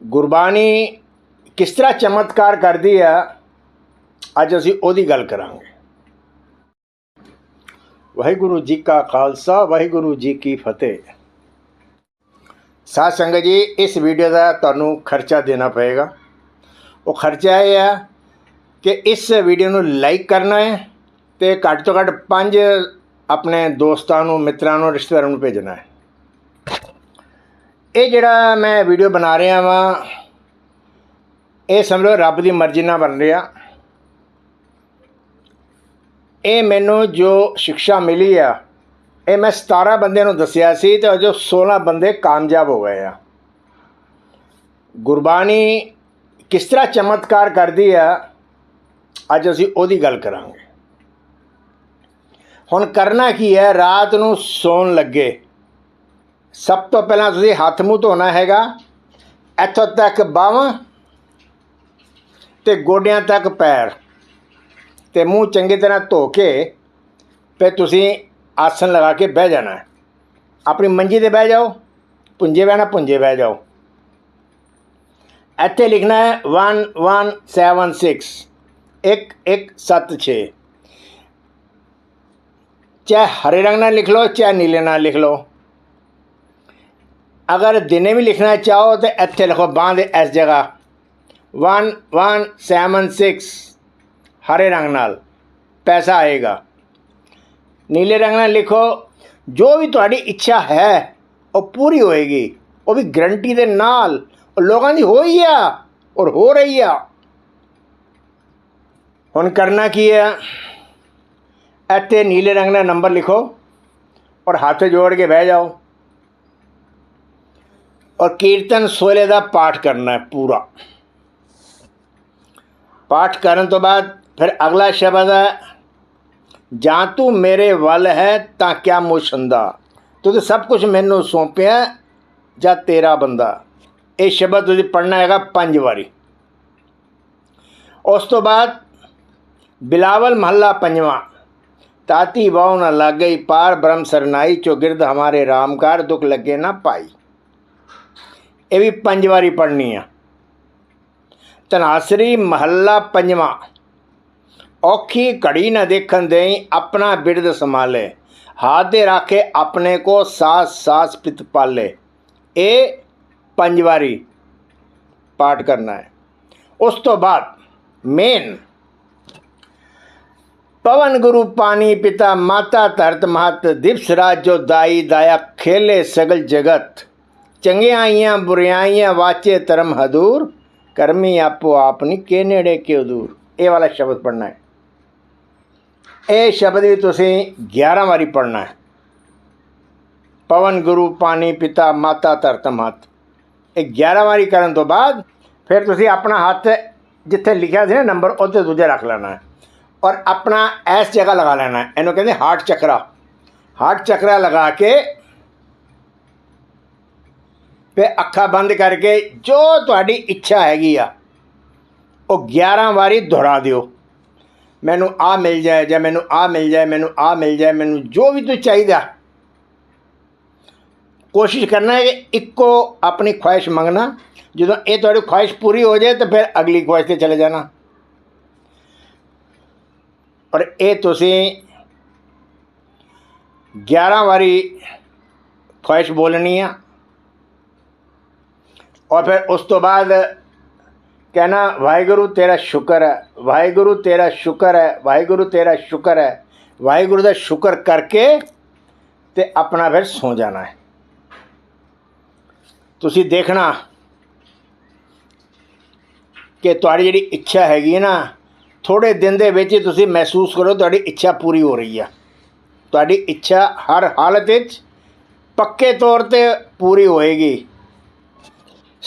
ਗੁਰਬਾਣੀ ਕਿਸ ਤਰ੍ਹਾਂ ਚਮਤਕਾਰ ਕਰਦੀ ਆ, ਅੱਜ ਅਸੀਂ ਉਹਦੀ ਗੱਲ ਕਰਾਂਗੇ। ਵਾਹਿਗੁਰੂ ਜੀ ਕਾ ਖਾਲਸਾ, ਵਾਹਿਗੁਰੂ ਜੀ ਕੀ ਫਤਿਹ। ਸਾਧ ਸੰਗਤ ਜੀ, ਇਸ ਵੀਡੀਓ ਦਾ ਤੁਹਾਨੂੰ ਖਰਚਾ ਦੇਣਾ ਪਏਗਾ। ਉਹ ਖਰਚਾ ਇਹ ਆ ਕਿ ਇਸ ਵੀਡੀਓ ਨੂੰ ਲਾਈਕ ਕਰਨਾ ਹੈ ਤੇ ਘੱਟ ਤੋਂ ਘੱਟ ਪੰਜ ਆਪਣੇ ਦੋਸਤਾਂ ਨੂੰ, ਮਿੱਤਰਾਂ ਨੂੰ, ਰਿਸ਼ਤੇਦਾਰਾਂ ਨੂੰ ਭੇਜਣਾ ਹੈ। ਇਹ ਜਿਹੜਾ ਮੈਂ ਵੀਡੀਓ ਬਣਾ ਰਿਹਾ ਵਾਂ, ਇਹ ਸਮਝੋ ਰੱਬ ਦੀ ਮਰਜ਼ੀ ਨਾਲ ਬਣ ਰਿਹਾ। ਇਹ ਮੈਨੂੰ ਜੋ ਸਿੱਖਿਆ ਮਿਲੀ ਆ, ਇਹ ਮੈਂ 17 ਬੰਦਿਆਂ ਨੂੰ ਦੱਸਿਆ ਸੀ ਤੇ ਜੋ 16 ਬੰਦੇ ਕਾਮਯਾਬ ਹੋ ਗਏ ਆ। ਗੁਰਬਾਣੀ ਕਿਸ ਤਰ੍ਹਾਂ ਚਮਤਕਾਰ ਕਰਦੀ ਆ, ਅੱਜ ਅਸੀਂ ਉਹਦੀ ਗੱਲ ਕਰਾਂਗੇ। ਹੁਣ ਕਰਨਾ ਕੀ ਹੈ, ਰਾਤ ਨੂੰ ਸੌਣ ਲੱਗੇ। ਸਭ ਤੋਂ ਪਹਿਲਾਂ ਤੁਸੀਂ ਹੱਥ ਮੂੰਹ ਧੋਣਾ ਹੈਗਾ। ਇੱਥੋਂ ਤੱਕ ਬਾਹਾਂ ਤੇ ਗੋਡਿਆਂ ਤੱਕ ਪੈਰ। ਤੇ ਮੂੰਹ ਚੰਗੀ ਤਰ੍ਹਾਂ ਧੋ ਕੇ ਫਿਰ ਤੁਸੀਂ ਆਸਨ ਲਗਾ ਕੇ ਬਹਿ ਜਾਣਾ। ਆਪਣੀ ਮੰਜੀ ਤੇ ਬਹਿ ਜਾਓ, ਪੁੰਜੇ ਬਹਿਣਾ, ਪੁੰਜੇ ਬਹਿ ਜਾਓ। ਇੱਥੇ ਲਿਖਣਾ ਹੈ 1176 1176 ਚਾਹੇ ਹਰੇ ਰੰਗ ਨਾਲ ਲਿਖ ਲਓ, ਚਾਹੇ ਨੀਲੇ ਨਾਲ ਲਿਖ ਲਓ। ਅਗਰ ਦਿਨੇ ਵੀ ਲਿਖਣਾ ਚਾਹੋ ਤੇ ਇੱਥੇ ਲਿਖੋ ਬਾਂਹ ਦੇ ਇਸ ਜਗ੍ਹਾ। 1176 ਹਰੇ ਰੰਗ ਨਾਲ ਪੈਸਾ ਆਏਗਾ। ਨੀਲੇ ਰੰਗ ਨਾਲ ਲਿਖੋ, ਜੋ ਵੀ ਤੁਹਾਡੀ ਇੱਛਾ ਹੈ, ਉਹ ਪੂਰੀ ਹੋਏਗੀ। ਉਹ ਵੀ ਗਰੰਟੀ ਦੇ ਨਾਲ। ਉਹ ਲੋਕਾਂ ਦੀ ਹੋਈ ਆ ਔਰ ਹੋ ਰਹੀ ਆ। ਹੁਣ ਕਰਨਾ ਕੀ ਹੈ ਇੱਥੇ ਨੀਲੇ ਰੰਗ ਨਾਲ ਨੰਬਰ ਲਿਖੋ ਔਰ ਹੱਥ ਜੋੜ ਕੇ ਬਹਿ ਜਾਓ। ਔਰ ਕੀਰਤਨ ਸੋਲੇ ਦਾ ਪਾਠ ਕਰਨਾ ਹੈ ਪੂਰਾ। ਪਾਠ ਕਰਨ ਤੋਂ ਬਾਅਦ ਫਿਰ ਅਗਲਾ ਸ਼ਬਦ ਹੈ, ਜਾਂ ਤੂੰ ਮੇਰੇ ਵੱਲ ਹੈ ਤਾਂ ਕਿਆ ਮੁਸ਼ੰਦਾ? ਤੂੰ ਸਭ ਕੁਝ ਮੈਨੂੰ ਸੌਂਪਿਆ ਜਾਂ ਤੇਰਾ ਬੰਦਾ? ਇਹ ਸ਼ਬਦ ਤੁਸੀਂ ਪੜ੍ਹਨਾ ਹੈਗਾ ਪੰਜ ਵਾਰੀ। ਉਸ ਤੋਂ ਬਾਅਦ ਬਿਲਾਵਲ ਮਹੱਲਾ ਪੰਜਵਾਂ, ਤਾਤੀ ਵਾਉ ਨ ਲੱਗਈ ਪਾਰ ਬ੍ਰਹਮ ਸਰਨਾਈ ਚੋ ਗਿਰਦ ਹਮਾਰੇ ਰਾਮਕਾਰ ਦੁੱਖ ਲੱਗੇ ਨਾ ਪਾਈ। ਇਹ ਵੀ ਪੰਜ ਵਾਰੀ ਪੜ੍ਹਨੀ ਆ। ਤਨਾਸਰੀ ਮਹੱਲਾ ਪੰਜਵਾਂ। ਔਖੀ ਘੜੀ ਨਾ ਦੇਖਣ ਦੇਈ, ਆਪਣਾ ਬਿਰਦ ਸੰਭਾਲੇ। ਹਾਥ ਦੇ ਰਾਖੇ ਆਪਣੇ ਕੋ ਸਾਸ ਸਾਸ ਪਿਤ ਪਾਲੇ। ਇਹ ਪੰਜ ਵਾਰੀ ਪਾਠ ਕਰਨਾ ਹੈ। ਉਸ ਤੋਂ ਬਾਅਦ ਮੇਨ। ਪਵਨ ਗੁਰੂ ਪਾਣੀ ਪਿਤਾ ਮਾਤਾ ਧਰਤ ਮਹਤ, ਦਿਵਸ ਰਾਜ ਜੋ ਦਾਈ ਦਾਇਆ ਖੇਲੇ ਸਗਲ ਜਗਤ। ਚੰਗਿਆਈਆਂ, ਬੁਰਿਆਈਆਂ ਵਾਚੇ ਧਰਮ ਹਦੂਰ, ਕਰਮੀ ਆਪੋ ਆਪਨੀ ਕੇ ਨੇੜੇ ਕਿਉ ਦੂਰ? ਇਹ ਵਾਲਾ ਸ਼ਬਦ ਪੜਨਾ ਹੈ। ਇਹ ਸ਼ਬਦ ਵੀ ਤੁਸੀਂ 11 ਵਾਰੀ ਪੜਨਾ ਹੈ। ਪਵਨ ਗੁਰੂ, ਪਾਣੀ ਪਿਤਾ, ਮਾਤਾ ਧਰਤ ਮਹਤ। ਇਹ 11 ਵਾਰੀ ਕਰਨ ਤੋਂ ਬਾਅਦ ਫਿਰ ਤੁਸੀਂ ਆਪਣਾ ਹੱਥ ਜਿੱਥੇ ਲਿਖਿਆ ਸੀ ਨਾ ਨੰਬਰ ਉੱਤੇ ਦੂਜਾ ਰੱਖ ਲੈਣਾ ਹੈ। ਔਰ ਆਪਣਾ ਐਸ ਜਗ੍ਹਾ ਲਗਾ ਲੈਣਾ ਹੈ। ਇਹਨੂੰ ਕਹਿੰਦੇ ਹਾਰਟ ਚੱਕਰਾ। ਹਾਰਟ ਚੱਕਰਾ ਲਗਾ ਕੇ ਤੇ ਅੱਖਾਂ ਬੰਦ ਕਰਕੇ ਜੋ ਤੁਹਾਡੀ ਇੱਛਾ ਹੈਗੀ ਆ, ਉਹ 11 ਵਾਰੀ ਦੁਹਰਾ ਦਿਓ। ਮੈਨੂੰ ਆ ਮਿਲ ਜਾਏ, ਜਾਂ ਮੈਨੂੰ ਆ ਮਿਲ ਜਾਏ, ਮੈਨੂੰ ਆ ਮਿਲ ਜਾਏ, ਮੈਨੂੰ ਜੋ ਵੀ ਤੁਹਾਨੂੰ ਚਾਹੀਦਾ। ਕੋਸ਼ਿਸ਼ ਕਰਨਾ ਹੈ ਕਿ ਇੱਕੋ ਆਪਣੀ ਖੁਆਇਸ਼ ਮੰਗਣਾ। ਜਦੋਂ ਇਹ ਤੁਹਾਡੀ ਖੁਆਇਸ਼ ਪੂਰੀ ਹੋ ਜਾਏ, ਤਾਂ ਫਿਰ ਅਗਲੀ ਖੁਆਇਸ਼ ਤੇ ਚਲੇ ਜਾਣਾ। ਔਰ ਇਹ ਤੁਸੀਂ 11 ਵਾਰੀ ਖੁਆਇਸ਼ ਬੋਲਣੀ ਆ। ਔਰ ਫਿਰ ਉਸ ਤੋਂ ਬਾਅਦ ਕਹਿਣਾ, ਵਾਹਿਗੁਰੂ ਤੇਰਾ ਸ਼ੁਕਰ ਹੈ, ਵਾਹਿਗੁਰੂ ਤੇਰਾ ਸ਼ੁਕਰ ਹੈ, ਵਾਹਿਗੁਰੂ ਤੇਰਾ ਸ਼ੁਕਰ ਹੈ, ਵਾਹਿਗੁਰੂ ਦਾ ਸ਼ੁਕਰ ਕਰਕੇ ਤੇ ਆਪਣਾ ਫਿਰ ਸੌ ਜਾਣਾ ਹੈ। ਤੁਸੀਂ ਦੇਖਣਾ ਕਿ ਤੁਹਾਡੀ ਜਿਹੜੀ ਇੱਛਾ ਹੈਗੀ ਹੈ ਨਾ ਥੋੜੇ ਦਿਨ ਦੇ ਵਿੱਚ ਹੀ ਤੁਸੀਂ ਮਹਿਸੂਸ ਕਰੋ ਤੁਹਾਡੀ ਇੱਛਾ ਪੂਰੀ ਹੋ ਰਹੀ ਆ। ਤੁਹਾਡੀ ਇੱਛਾ ਹਰ ਹਾਲਤ ਵਿੱਚ ਪੱਕੇ ਤੌਰ ਤੇ ਪੂਰੀ ਹੋਏਗੀ।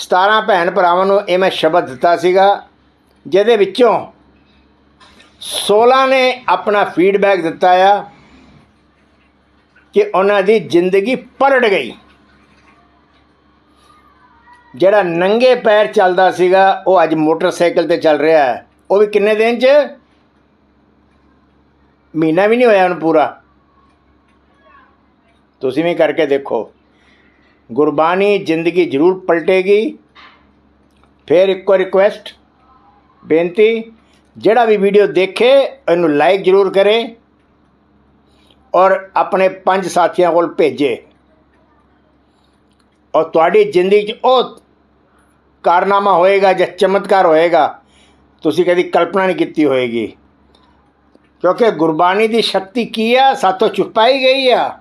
17 ਭੈਣ ਭਰਾਵਾਂ ਨੂੰ ਇਹ ਮੈਂ ਸ਼ਬਦ ਦਿੱਤਾ ਸੀਗਾ, ਜਿਹਦੇ ਵਿੱਚੋਂ 16 ਨੇ ਆਪਣਾ ਫੀਡਬੈਕ ਦਿੱਤਾ ਆ ਕਿ ਉਹਨਾਂ ਦੀ ਜ਼ਿੰਦਗੀ ਪਲਟ ਗਈ। ਜਿਹੜਾ ਨੰਗੇ ਪੈਰ ਚੱਲਦਾ ਸੀਗਾ, ਉਹ ਅੱਜ ਮੋਟਰਸਾਈਕਲ ਤੇ ਚੱਲ ਰਿਹਾ ਹੈ। ਉਹ ਵੀ ਕਿੰਨੇ ਦਿਨ 'ਚ? ਮਹੀਨਾ ਵੀ ਨਹੀਂ ਹੋਇਆ ਉਹਨੂੰ ਪੂਰਾ। ਤੁਸੀਂ ਵੀ ਕਰਕੇ ਦੇਖੋ। ਗੁਰਬਾਣੀ ਜ਼ਿੰਦਗੀ ਜ਼ਰੂਰ ਪਲਟੇਗੀ। ਫਿਰ ਇੱਕੋ ਰਿਕੁਐਸਟ ਬੇਨਤੀ, ਜਿਹੜਾ ਵੀ ਵੀਡੀਓ ਦੇਖੇ, ਇਹਨੂੰ ਲਾਈਕ ਜ਼ਰੂਰ ਕਰੇ ਔਰ ਆਪਣੇ ਪੰਜ ਸਾਥੀਆਂ ਕੋਲ ਭੇਜੇ। ਔਰ ਤੁਹਾਡੀ ਜ਼ਿੰਦਗੀ 'ਚ ਉਹ ਕਾਰਨਾਮਾ ਹੋਏਗਾ ਜਾਂ ਚਮਤਕਾਰ ਹੋਏਗਾ, ਤੁਸੀਂ ਕਦੀ ਕਲਪਨਾ ਨਹੀਂ ਕੀਤੀ ਹੋਏਗੀ। ਕਿਉਂਕਿ ਗੁਰਬਾਣੀ ਦੀ ਸ਼ਕਤੀ ਕੀ ਆ? ਸਾਤੋਂ ਛੁਪਾਈ ਗਈ ਆ।